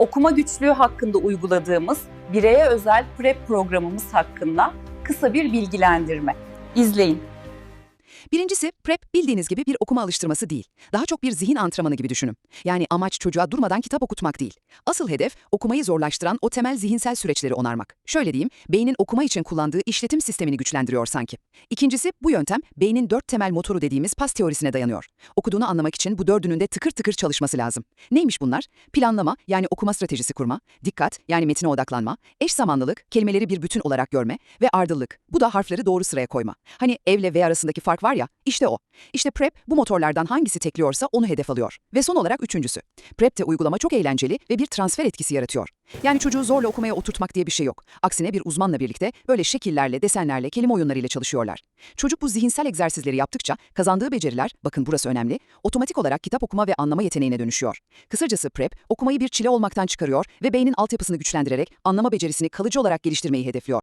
okuma güçlüğü hakkında uyguladığımız bireye özel PrEP programımız hakkında kısa bir bilgilendirme. İzleyin. Birincisi, PrEP bildiğiniz gibi bir okuma alıştırması değil. Daha çok bir zihin antrenmanı gibi düşünün. Yani amaç çocuğa durmadan kitap okutmak değil. Asıl hedef okumayı zorlaştıran o temel zihinsel süreçleri onarmak. Şöyle diyeyim, beynin okuma için kullandığı işletim sistemini güçlendiriyor sanki. İkincisi, bu yöntem beynin dört temel motoru dediğimiz pas teorisine dayanıyor. Okuduğunu anlamak için bu dördünün de tıkır tıkır çalışması lazım. Neymiş bunlar? Planlama, yani okuma stratejisi kurma, dikkat, yani metine odaklanma, eş zamanlılık, kelimeleri bir bütün olarak görme ve ardıllık. Bu da harfleri doğru sıraya koyma. Hani evle V arasındaki fark var ya, işte o. İşte PrEP bu motorlardan hangisi tekliyorsa onu hedef alıyor. Ve son olarak üçüncüsü. PrEP'te uygulama çok eğlenceli ve bir transfer etkisi yaratıyor. Yani çocuğu zorla okumaya oturtmak diye bir şey yok. Aksine bir uzmanla birlikte böyle şekillerle, desenlerle, kelime oyunlarıyla çalışıyorlar. Çocuk bu zihinsel egzersizleri yaptıkça kazandığı beceriler, bakın burası önemli, otomatik olarak kitap okuma ve anlama yeteneğine dönüşüyor. Kısacası PrEP, okumayı bir çile olmaktan çıkarıyor ve beynin altyapısını güçlendirerek anlama becerisini kalıcı olarak geliştirmeyi hedefliyor.